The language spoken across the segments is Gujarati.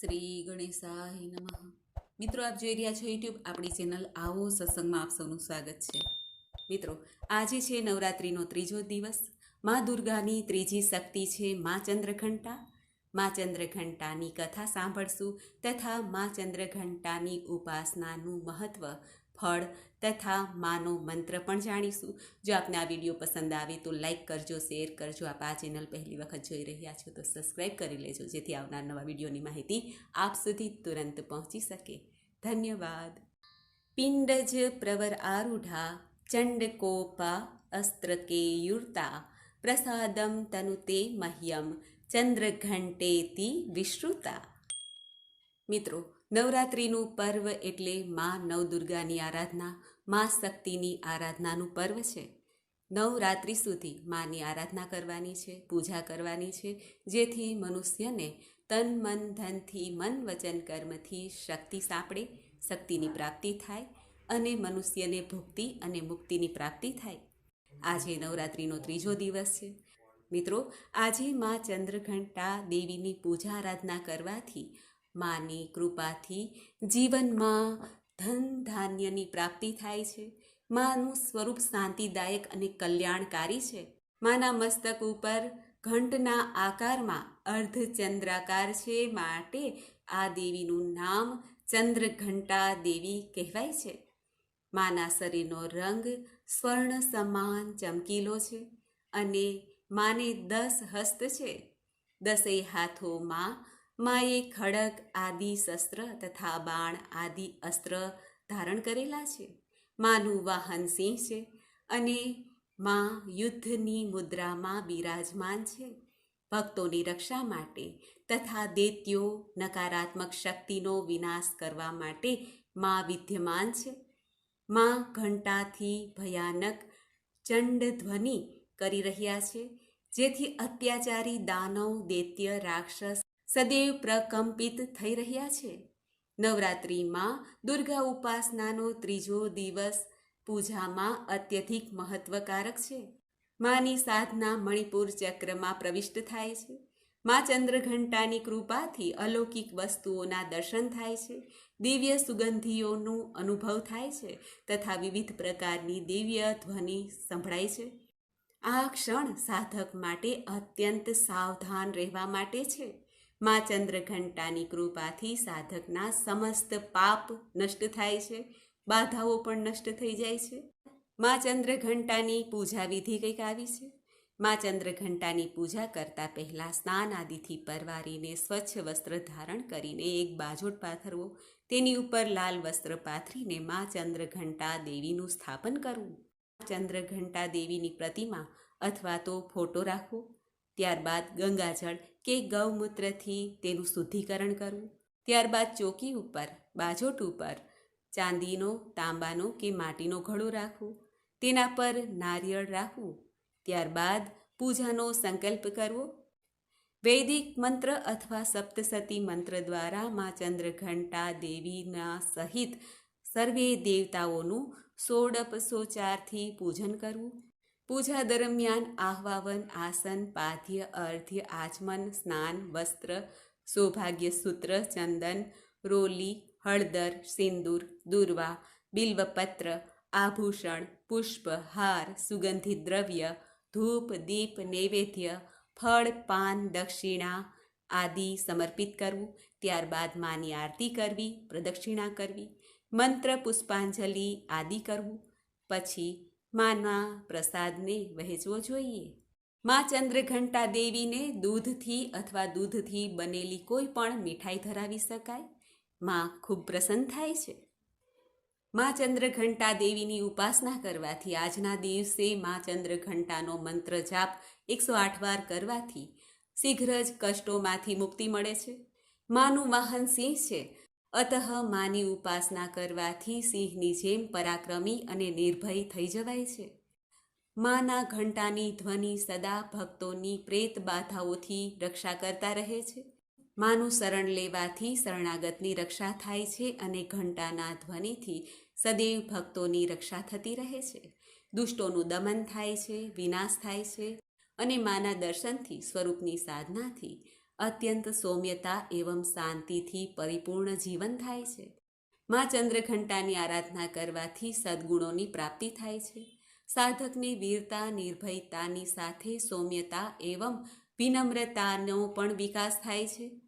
શ્રી ગણેશાય નમઃ. મિત્રો, આપ જોઈ રહ્યા છો યુટ્યુબ આપણી ચેનલ આવો સત્સંગમાં આપ સૌનું સ્વાગત છે. મિત્રો, આજે છે નવરાત્રિનો ત્રીજો દિવસ. મા દુર્ગાની ત્રીજી શક્તિ છે મા ચંદ્રઘંટા. મા ચંદ્રઘંટાની કથા સાંભળશું તથા મા ચંદ્રઘંટાની ઉપાસનાનું મહત્વ ફળ તથા માનો મંત્ર પણ જાણીશું. જો આપને આ વીડિયો પસંદ આવે તો લાઈક કરજો, શેર કરજો. આપ આ ચેનલ પહેલી વખત જોઈ રહ્યા છો તો સબસ્ક્રાઈબ કરી લેજો, જેથી આવનાર નવા વિડીયોની માહિતી આપ સુધી તુરંત પહોંચી શકે. ધન્યવાદ. પિંડજ પ્રવર આરૂઢા ચંડકોપા અસ્ત્ર કેયુર્તા, પ્રસાદમ તનુતે મહ્યમ, ચંદ્રઘંટેતી વિશ્રુતા. મિત્રો, નવરાત્રિનું પર્વ એટલે મા નવદુર્ગાની આરાધના, મા શક્તિની આરાધનાનું પર્વ છે. નવરાત્રિ સુધી માની આરાધના કરવાની છે, પૂજા કરવાની છે, જેથી મનુષ્યને તન, મન, ધનથી મન, વચન, કર્મથી શક્તિ સાંપડે, શક્તિની પ્રાપ્તિ થાય અને મનુષ્યને ભુક્તિ અને મુક્તિની પ્રાપ્તિ થાય. આજે નવરાત્રિનો ત્રીજો દિવસ છે. મિત્રો, આજે મા ચંદ્રઘંટા દેવીની પૂજા આરાધના કરવાથી માની કૃપાથી જીવનમાં ધન ધાન્યની પ્રાપ્તિ થાય છે. માનું સ્વરૂપ શાંતિદાયક અને કલ્યાણકારી છે. માના મસ્તક ઉપર ઘંટના આકારમાં અર્ધચંદ્રાકાર છે માટે આ દેવીનું નામ ચંદ્રઘંટા દેવી કહેવાય છે. માના શરીરનો રંગ સ્વર્ણ સમાન ચમકીલો છે અને માને દસ હસ્ત છે. દસેય હાથોમાં માએ ખડક, આદિ શસ્ત્ર તથા બાણ, આદિ અસ્ત્ર ધારણ કરેલા છે. માનું વાહન સિંહ છે અને માં યુદ્ધની મુદ્રામાં બિરાજમાન છે. ભક્તોની રક્ષા માટે તથા દૈત્યો નકારાત્મક શક્તિનો વિનાશ કરવા માટે માં વિદ્યમાન છે. માં ઘંટાથી ભયાનક ચંડ ધ્વનિ કરી રહ્યા છે, જેથી અત્યાચારી દાનવ, દૈત્ય, રાક્ષસ સદૈવ પ્રકંપિત થઈ રહ્યા છે. નવરાત્રિમાં દુર્ગા ઉપાસનાનો ત્રીજો દિવસ પૂજામાં અત્યધિક મહત્વકારક છે. માની સાધના મણિપુર ચક્રમાં પ્રવિષ્ટ થાય છે. મા ચંદ્રઘંટાની કૃપાથી અલૌકિક વસ્તુઓના દર્શન થાય છે. દિવ્ય સુગંધીઓનું અનુભવ થાય છે તથા વિવિધ પ્રકારની દિવ્ય ધ્વનિ સંભળાય છે. આ ક્ષણ સાધક માટે અત્યંત સાવધાન રહેવા માટે છે. મા ચંદ્રઘંટાની કૃપાથી સાધકના સમસ્ત પાપ નષ્ટ થાય છે, બાધાઓ પણ નષ્ટ થઈ જાય છે. મા ચંદ્રઘંટાની પૂજા વિધિ કંઈક આવી છે? મા ચંદ્રઘંટાની પૂજા કરતાં પહેલાં સ્નાન આદિથી પરવારીને સ્વચ્છ વસ્ત્ર ધારણ કરીને એક બાજોટ પાથરવો, તેની ઉપર લાલ વસ્ત્ર પાથરીને મા ચંદ્રઘંટા દેવીનું સ્થાપન કરવું. ચંદ્રઘંટા દેવીની પ્રતિમા અથવા તો ફોટો રાખવો ત્યારબાદ ગંગાજળ કે ગૌમૂત્રથી તેનું શુદ્ધિકરણ કરવું. ત્યારબાદ ચોકી ઉપર, બાજોટ ઉપર, ચાંદીનો, તાંબાનો કે માટીનો ઘડો રાખવો. તેના પર નારિયેળ રાખવું. ત્યારબાદ પૂજાનો સંકલ્પ કરવો. વૈદિક મંત્ર અથવા સપ્તસતી મંત્ર દ્વારા મા ચંદ્રઘંટા દેવીના સહિત સર્વે દેવતાઓનું સોડપસોચારથી પૂજન કરવું. પૂજા દરમિયાન આહ્વાવન, આસન પાધ્ય અર્ધ્ય, આચમન, સ્નાન, વસ્ત્ર, સૌભાગ્ય સૂત્ર, ચંદન, રોલી, હળદર, સિંદૂર, દુર્વા, બિલ્વપત્ર, આભૂષણ, પુષ્પ, હાર સુગંધિત દ્રવ્ય, ધૂપ, દીપ, નૈવેદ્ય, ફળ, પાન, દક્ષિણા આદિ સમર્પિત કરવું. ત્યારબાદ માની આરતી કરવી, પ્રદક્ષિણા કરવી, મંત્ર, પુષ્પાંજલિ આદિ કરવું. પછી માના પ્રસાદને વહેંચવો જોઈએ. મા ચંદ્રઘંટા દેવીને દૂધથી અથવા દૂધથી બનેલી કોઈ પણ મીઠાઈ ધરાવી શકાય. માં ખૂબ પ્રસન્ન થાય છે. મા ચંદ્રઘંટા દેવીની ઉપાસના કરવાથી, આજના દિવસે મા ચંદ્રઘંટાનો મંત્ર જાપ એકસો આઠ વાર કરવાથી શીઘ્ર જ કષ્ટોમાંથી મુક્તિ મળે છે. માનું વાહન સિંહ છે. અતઃ માની ઉપાસના કરવાથી સિંહની જેમ પરાક્રમી અને નિર્ભય થઈ જવાય છે. માના ઘંટાની ધ્વનિ સદા ભક્તોની પ્રેત બાધાઓથી રક્ષા કરતા રહે છે. માનું શરણ લેવાથી શરણાગતની રક્ષા થાય છે અને ઘંટાના ધ્વનિથી સદૈવ ભક્તોની રક્ષા થતી રહે છે. દુષ્ટોનું દમન થાય છે, વિનાશ થાય છે અને માના દર્શનથી, સ્વરૂપની સાધનાથી અત્યંત સૌમ્યતા એવં શાંતિથી પરિપૂર્ણ જીવન થાય છે. માં ચંદ્રઘંટાની આરાધના કરવાથી સદ્ગુણોની પ્રાપ્તિ થાય છે. સાધકને વીરતા, નિર્ભયતાની સાથે સૌમ્યતા એવં વિનમ્રતાનો પણ વિકાસ થાય છે.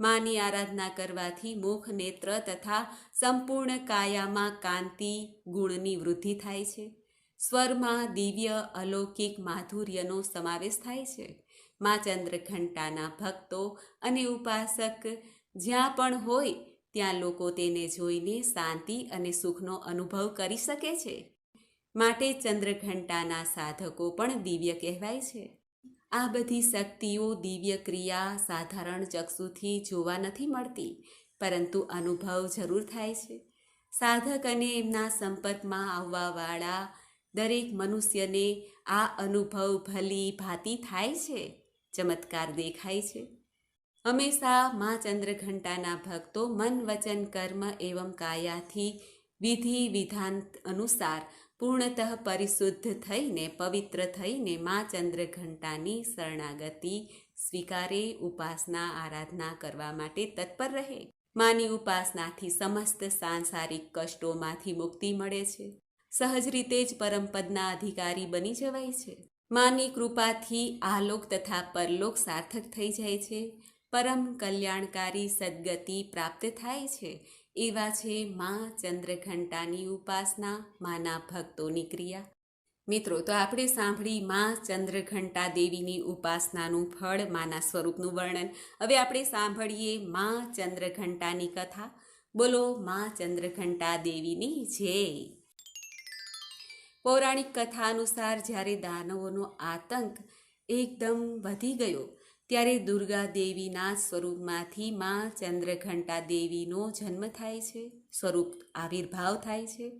માની આરાધના કરવાથી મુખ નેત્ર તથા સંપૂર્ણ કાયામાં કાંતિ, ગુણની વૃદ્ધિ થાય છે. સ્વરમાં દિવ્ય, અલૌકિક માધુર્યનો સમાવેશ થાય છે. મા ચંદ્રઘંટાના ભક્તો અને ઉપાસક જ્યાં પણ હોય, ત્યાં લોકો તેને જોઈને શાંતિ અને સુખનો અનુભવ કરી શકે છે. માટે ચંદ્રઘંટાના સાધકો પણ દિવ્ય કહેવાય છે. આ બધી શક્તિઓ દિવ્ય ક્રિયા સાધારણ ચક્ષુથી જોવા નથી મળતી, પરંતુ અનુભવ જરૂર થાય છે. સાધક અને એમના સંપર્કમાં આવવાવાળા દરેક મનુષ્યને આ અનુભવ ભલી ભાતી થાય છે. ચમત્કાર દેખાય છે. હંમેશા મા ચંદ્રઘંટાના ભક્તો મન વચન કર્મ એવં કાયાથી વિધિ વિધાન અનુસાર પૂર્ણતઃ પરિશુદ્ધ થઈને પવિત્ર થઈને મા ચંદ્રઘંટાની શરણાગતિ સ્વીકારે, ઉપાસના આરાધના કરવા માટે તત્પર રહે. માની ઉપાસનાથી સમસ્ત સાંસારિક કષ્ટોમાંથી મુક્તિ મળે છે. સહજ રીતે જ પરમપદના અધિકારી બની જવાય છે. માની કૃપાથી આલોક તથા પરલોક સાર્થક થઈ જાય છે. પરમ કલ્યાણકારી સદગતિ પ્રાપ્ત થાય છે. એવા છે મા ચંદ્રઘંટાની ઉપાસના, માના ભક્તોની ક્રિયા. મિત્રો, તો આપણે સાંભળી મા ચંદ્રઘંટા દેવીની ઉપાસનાનું ફળ, માના સ્વરૂપનું વર્ણન. હવે આપણે સાંભળીએ મા ચંદ્રઘંટાની કથા. બોલો, મા ચંદ્રઘંટા દેવીની જય. પૌરાણિક કથા અનુસાર જ્યારે દાનવોનો આતંક એકદમ વધી ગયો, ત્યારે દુર્ગા દેવીના સ્વરૂપમાંથી મા ચંદ્રઘંટા દેવીનો જન્મ થાય છે, સ્વરૂપ આવિર્ભાવ થાય છે.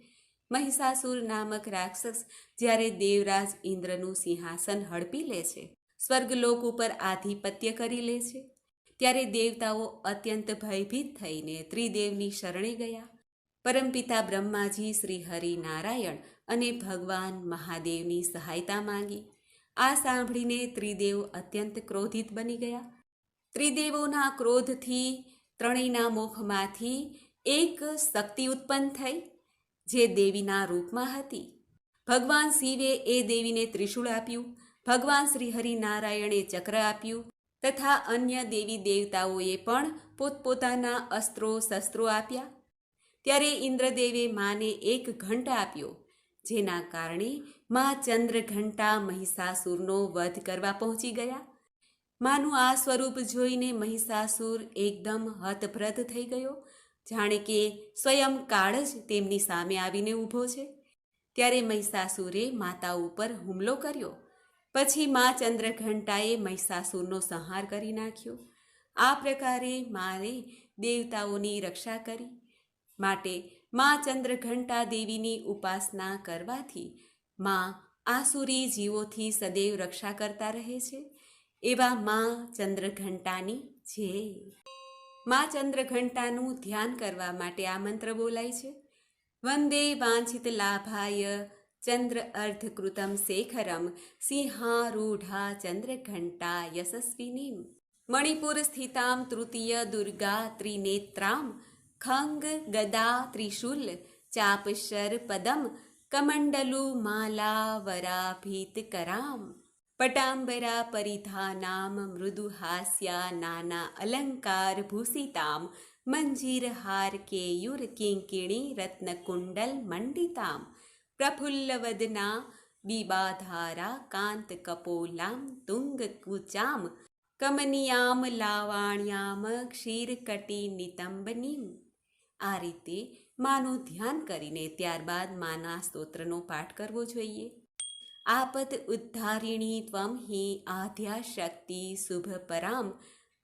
મહિષાસુર નામક રાક્ષસ જ્યારે દેવરાજ ઇન્દ્રનું સિંહાસન હડપી લે છે, સ્વર્ગલોક ઉપર આધિપત્ય કરી લે છે. ત્યારે દેવતાઓ અત્યંત ભયભીત થઈને ત્રિદેવની શરણે ગયા. પરમપિતા બ્રહ્માજી શ્રી હરિનારાયણ અને ભગવાન મહાદેવની સહાયતા માંગી. આ સાંભળીને ત્રિદેવ અત્યંત ક્રોધિત બની ગયા. ત્રિદેવોના ક્રોધથી, ત્રણેયના મુખમાંથી એક શક્તિ ઉત્પન્ન થઈ, જે દેવીના રૂપમાં હતી. ભગવાન શિવે એ દેવીને ત્રિશૂળ આપ્યું. ભગવાન શ્રી હરિનારાયણે ચક્ર આપ્યું તથા અન્ય દેવી દેવતાઓએ પણ પોતપોતાના અસ્ત્રો શસ્ત્રો આપ્યા. ત્યારે ઇન્દ્રદેવે માને એક ઘંટ આપ્યો. જેના કારણે મા ચંદ્રઘંટા મહિષાસુરનો વધ કરવા પહોંચી ગયા. માનું આ સ્વરૂપ જોઈને મહિષાસુર એકદમ હતભ્રત થઈ ગયો. જાણે કે સ્વયં કાળ જ તેમની સામે આવીને ઊભો છે. ત્યારે મહિષાસુરે માતા ઉપર હુમલો કર્યો. પછી મા ચંદ્રઘંટાએ મહિષાસુરનો સંહાર કરી નાખ્યો. આ પ્રકારે મારે દેવતાઓની રક્ષા કરી. માટે મા ચંદ્રઘંટા દેવીની ઉપાસના કરવાથી મા આસુરી જીવોથી સદૈવ રક્ષા કરતા રહે છે. એવા મા ચંદ્રઘંટાની જે. મા ચંદ્રઘંટાનું ધ્યાન કરવા માટે આ મંત્ર બોલાય છે. વંદે વાંછિત લાભાય ચંદ્ર અર્ધકૃતમ શેખરમ સિંહારૂઢા ચંદ્રઘંટા યશસ્વિનીમ. મણિપુર સ્થિતામ તૃતીય દુર્ગા ત્રિનેત્રામ ખંગ ગદા ત્રિશુલ ચાપશર પદમ કમંડલુ માલાવરાભીત કરામ પટાંબરા પરિધાનામ મૃદુહાસ્યા નાના અલંકાર ભૂષિતામ મંજીરહાર કેયુર કિંકિણી રત્નકુંડલ મંડિતામ પ્રફુલ્લવદના બીબાધારા કાંત કપોલામ તુંગ કુચામ કમનિયામ લાવાણ્યામ ક્ષીરકટી નિતંબનીમ આ રીતે માનું ધ્યાન કરીને ત્યારબાદ માના સ્તોત્રનો પાઠ કરવો જોઈએ. આપદ ઉદ્ધારિણી ત્વમ હિ આધ્યા શક્તિ શુભ પરામ,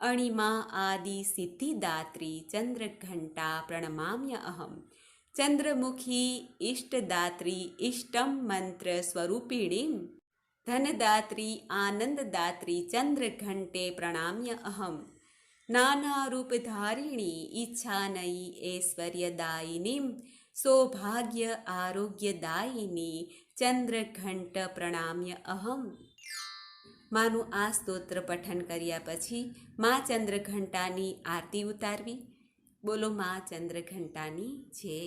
અણિમા આદિ સિદ્ધિદાત્રી ચંદ્રઘંટા પ્રણમામ્ય અહમ. ચંદ્રમુખી ઇષ્ટદાત્રી ઇષ્ટમ મંત્ર સ્વરૂપિણી ધનદાત્રી આનંદદાત્રી ચંદ્રઘંટે પ્રણામ્ય અહમ. નાનારૂપધારિણી ઈચ્છાનયી ઐશ્વર્યદાયિનીમ સૌભાગ્ય આરોગ્યદાયિની ચંદ્રઘંટ પ્રણામ્ય અહમ માનું આ સ્તોત્ર પઠન કર્યા પછી મા ચંદ્રઘંટાની આરતી ઉતારવી બોલો મા ચંદ્રઘંટાની જય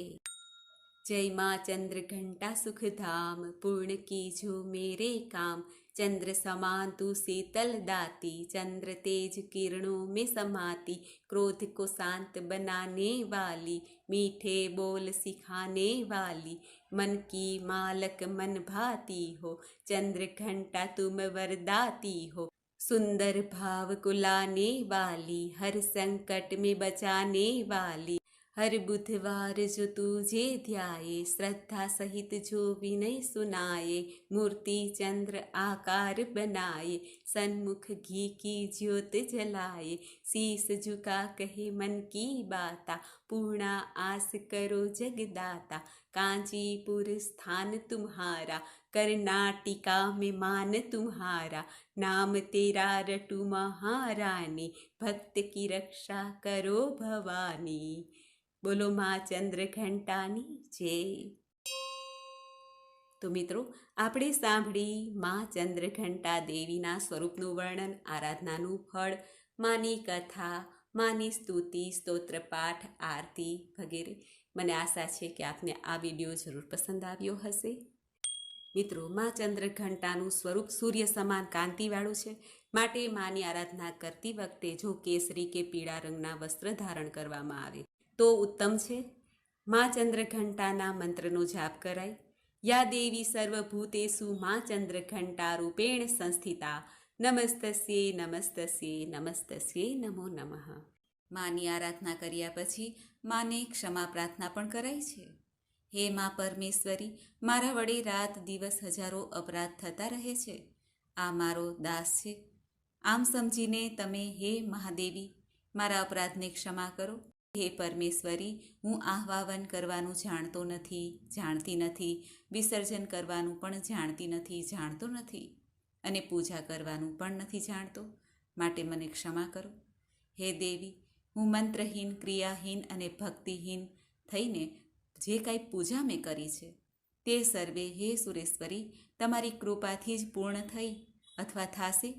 જય મા ચંદ્રઘંટા સુખધામ પૂર્ણ કીજો મેરે કામ चंद्र समान तू शीतल दाती, चंद्र तेज किरणों में समाती, क्रोध को शांत बनाने वाली, मीठे बोल सिखाने वाली, मन की मालक मन भाती हो, चंद्र घंटा तुम वरदाती हो, सुंदर भाव को लाने वाली, हर संकट में बचाने वाली। हर बुधवार जो तुझे ध्याये श्रद्धा सहित जो विनय सुनाए, मूर्ति चंद्र आकार बनाए, सन्मुख घी की ज्योत जलाए शीस झुका कहे मन की बाता, पूर्णा आस करो जगदाता कांचीपुर स्थान तुम्हारा, कर्नाटिका में मान तुम्हारा, नाम तेरा रटु महारानी, भक्त की रक्षा करो भवानी। બોલો મા ચંદ્રઘંટાની જય તો મિત્રો, આપણે સાંભળી મા ચંદ્રઘંટા દેવીના સ્વરૂપનું વર્ણન, આરાધનાનું ફળ, માની કથા, માની સ્તુતિ, સ્તોત્ર, પાઠ, આરતી વગેરે. મને આશા છે કે આપને આ વીડિયો જરૂર પસંદ આવ્યો હશે. મિત્રો, મા ચંદ્રઘંટાનું સ્વરૂપ સૂર્ય સમાન કાંતિવાળું છે. માટે માની આરાધના કરતી વખતે જો કેસરી કે પીળા રંગના વસ્ત્ર ધારણ કરવામાં આવે તો ઉત્તમ છે. મા ચંદ્રઘંટાના મંત્રનો જાપ કરાય. યા દેવી સર્વભૂતેસુ મા ચંદ્રઘંટા રૂપેણ સંસ્થિતા. નમસ્તસ્યે નમસ્તસ્યે નમસ્તસ્યે નમો નમઃ. માની આરાધના કર્યા પછી માને ક્ષમા પ્રાર્થના પણ કરાય છે. હે મા પરમેશ્વરી, મારા વડે રાત દિવસ હજારો અપરાધ થતા રહે છે. આ મારો દાસ છે. આમ સમજીને તમે હે મહાદેવી, મારા અપરાધને ક્ષમા કરો. હે પરમેશ્વરી, હું આહ્વાન કરવાનું જાણતો નથી, જાણતી નથી, વિસર્જન કરવાનું પણ જાણતી નથી, જાણતો નથી અને પૂજા કરવાનું પણ નથી જાણતો. માટે મને ક્ષમા કરો. હે દેવી, હું મંત્રહીન, ક્રિયાહીન અને ભક્તિહીન થઈને જે કાંઈ પૂજા મેં કરી છે, તે સર્વે હે સુરેશ્વરી, તમારી કૃપાથી જ પૂર્ણ થઈ અથવા થાશે?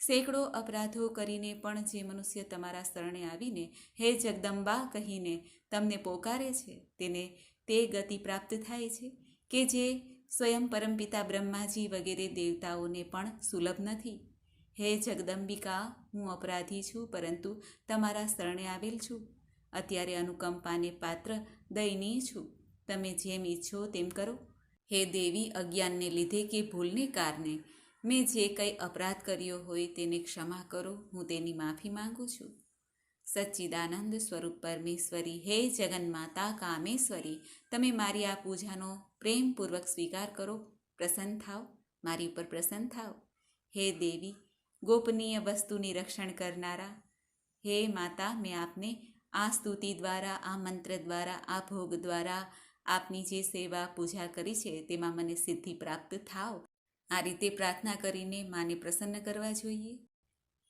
સેંકડો અપરાધો કરીને પણ જે મનુષ્ય તમારા શરણે આવીને, હે જગદંબા કહીને તમને પોકારે છે, તેને તે ગતિ પ્રાપ્ત થાય છે કે જે સ્વયં પરમપિતા બ્રહ્માજી વગેરે દેવતાઓને પણ સુલભ નથી? હે જગદંબિકા, હું અપરાધી છું, પરંતુ તમારા શરણે આવેલ છું. અત્યારે અનુકંપાને પાત્ર દયનીય છું. તમે જેમ ઈચ્છો તેમ કરો. હે દેવી, અજ્ઞાનને લીધે કે ભૂલને કારણે મેં જે કંઈ અપરાધ કર્યો હોય તેને ક્ષમા કરો, હું તેની માફી માંગુ છું. સચ્ચિદાનંદ સ્વરૂપ પરમેશ્વરી, હે જગન્માતા કામેશ્વરી, તમે મારી આ પૂજાનો પ્રેમપૂર્વક સ્વીકાર કરો, પ્રસન્ન થાવ, મારી ઉપર પ્રસન્ન થાવ. હે દેવી, ગોપનીય વસ્તુની રક્ષણ કરનારા, હે માતા, મેં આપને આ સ્તુતિ દ્વારા, આ મંત્ર દ્વારા, આ ભોગ દ્વારા આપની જે સેવા પૂજા કરી છે, તેમાં મને સિદ્ધિ પ્રાપ્ત થાવ. આ રીતે પ્રાર્થના કરીને માને પ્રસન્ન કરવા જોઈએ.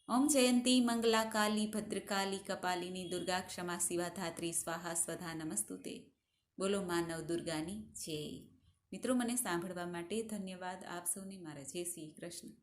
ઓમ જયંતી મંગલા કાલી ભદ્રકાલી, કપાલિની દુર્ગા ક્ષમા શિવા ધાત્રી, સ્વાહા સ્વધા નમસ્તુતે. બોલો માનવ દુર્ગાની જય. મિત્રો, મને સાંભળવા માટે ધન્યવાદ. આપ સૌને મારા જય શ્રી કૃષ્ણ.